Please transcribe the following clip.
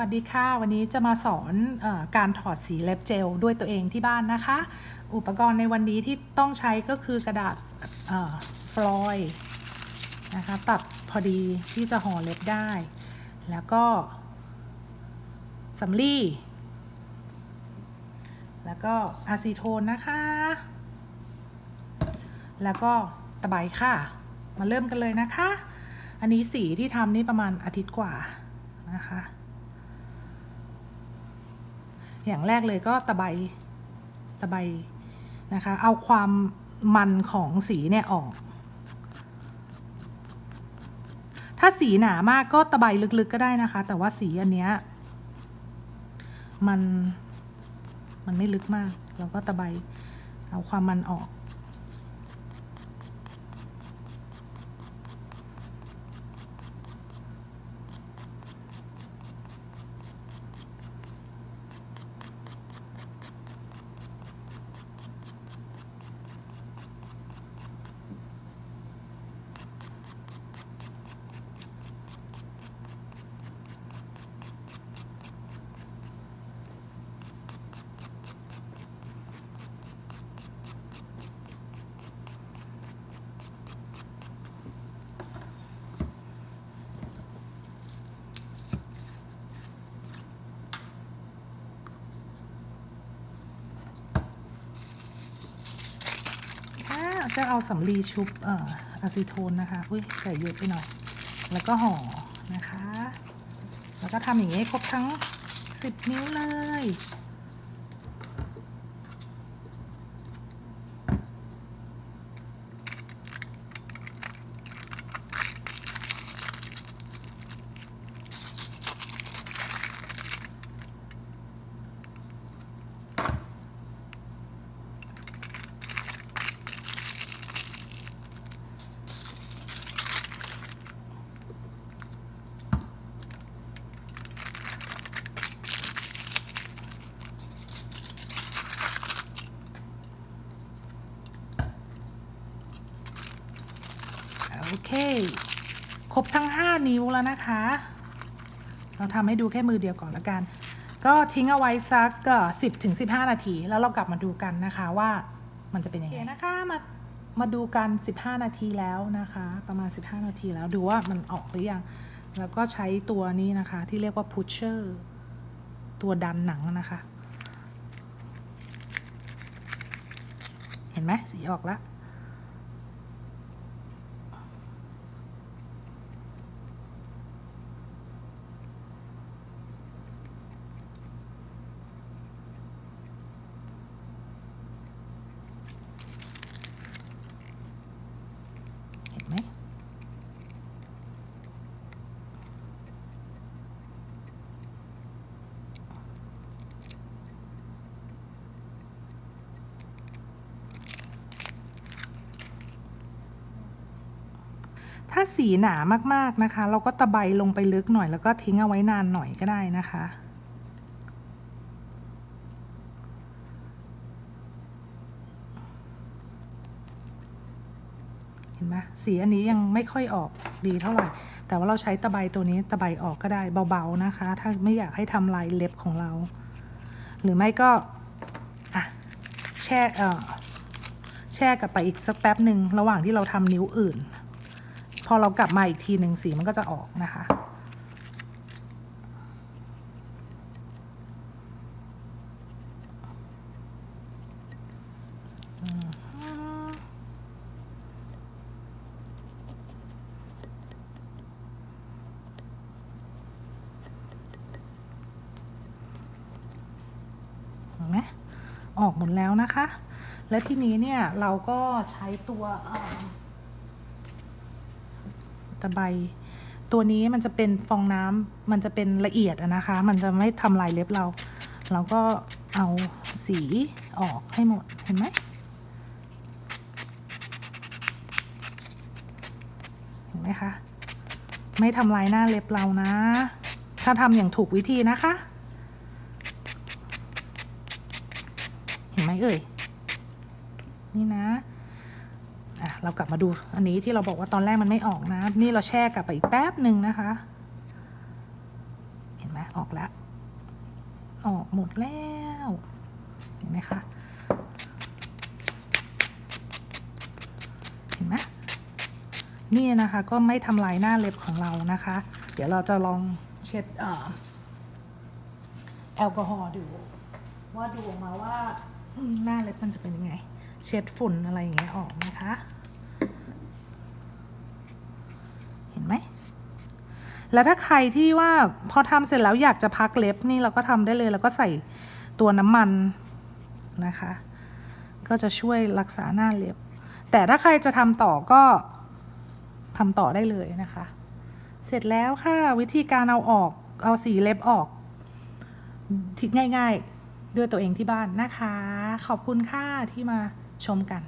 วัสดีค่ะ วันนี้จะมาสอนอการถอดสีเล็บเจลด้วยตัวเองที่บ้านนะคะ อุปกรณ์ในวันนี้ที่ต้องใช้ก็คือกระดาษฟลอยด์นะคะตัดพอดีที่จะห่อเล็บได้ แล้วก็สำลีแล้วก็อะซีโทนนะคะ แล้วก็ตะไบค่ะ มาเริ่มกันเลยนะคะ อันนี้สีที่ทำนี่ประมาณอาทิตย์กว่านะคะ อย่างแรกเลยก็ตะไบตะไบนะคะ เอาความมันของสีเนี่ยออก ถ้าสีหนามากก็ตะไบลึกๆก็ได้นะคะ แต่ว่าสีอันเนี้ยมันมันไม่ลึกมาก เราก็ตะไบเอาความมันออก ถ้า จะเอาสำลีชุบเอ่ออะซิโทนนะคะอุ้ยใส่เยอะไปหน่อย แล้วก็ห่อนะคะ แล้วก็ทำอย่างนี้ครบทั้ง 10 นิ้วเลย โอเค ครบทั้ง 5 นิ้วแล้วนะคะ เราทำให้ดูแค่มือเดียวก่อนละกัน ก็ทิ้งเอาไว้สักสิบถึงสิบห้านาที แล้วเรากลับมาดูกันนะคะว่ามันจะเป็นยังไงนะคะมามาดูกัน 15 นาทีแล้วนะคะ ประมาณ 15 นาทีแล้วดูว่ามันออกหรือยัง แล้วก็ใช้ตัวนี้นะคะ ที่เรียกว่า pusher ตัวดันหนังนะคะ เห็นไหมสีออกแล้ว ถ้าสีหนามากๆนะคะ เราก็ตะไบลงไปลึกหน่อย แล้วก็ทิ้งเอาไว้นานหน่อยก็ได้นะคะ เห็นไหมสีอันนี้ยังไม่ค่อยออกดีเท่าไหร่ แต่ว่าเราใช้ตะไบตัวนี้ตะไบออกก็ได้เบาๆนะคะ ถ้าไม่อยากให้ทำลายเล็บของเรา หรือไม่ก็อะแช่เอ่อแช่กลับไปอีกสักแป๊บหนึ่งระหว่างที่เราทำนิ้วอื่น พอเรากลับมาอีกทีหนึ่งสีมันก็จะออกนะคะ เห็นไหมออกหมดแล้วนะคะ และทีนี้เนี่ยเราก็ใช้ตัวเอ่อ ตะไบตัวนี้มันจะเป็นฟองน้ำมันจะเป็นละเอียดนะคะ มันจะไม่ทำลายเล็บเรา เราก็เอาสีออกให้หมดเห็นไหมเห็นไหมคะไม่ทำลายหน้าเล็บเรานะ ถ้าทำอย่างถูกวิธีนะคะ เห็นไหมเอ่ย นี่นะ เรากลับมาดูอันนี้ที่เราบอกว่าตอนแรกมันไม่ออกนะ นี่เราแช่กลับไปอีกแป๊บหนึ่งนะคะ เห็นไหมออกแล้ว ออกหมดแล้ว เห็นไหมคะ เห็นไหมนี่นะคะก็ไม่ทำลายหน้าเล็บของเรานะคะ เดี๋ยวเราจะลองเช็ดเอ่อแอลกอฮอล์ดู ว่าดูออกมาว่าหน้าเล็บมันจะเป็นยังไง เช็ดฝุ่นอะไรอย่างเงี้ยออกนะคะ เห็นไหม แล้วถ้าใครที่ว่าพอทำเสร็จแล้วอยากจะพักเล็บนี่เราก็ทำได้เลย แล้วก็ใส่ตัวน้ำมันนะคะ ก็จะช่วยรักษาหน้าเล็บ แต่ถ้าใครจะทำต่อก็ทำต่อได้เลยนะคะ เสร็จแล้วค่ะวิธีการเอาออกเอาสีเล็บออกง่าย ๆ ด้วยตัวเองที่บ้านนะคะ ขอบคุณค่ะที่มาชมกัน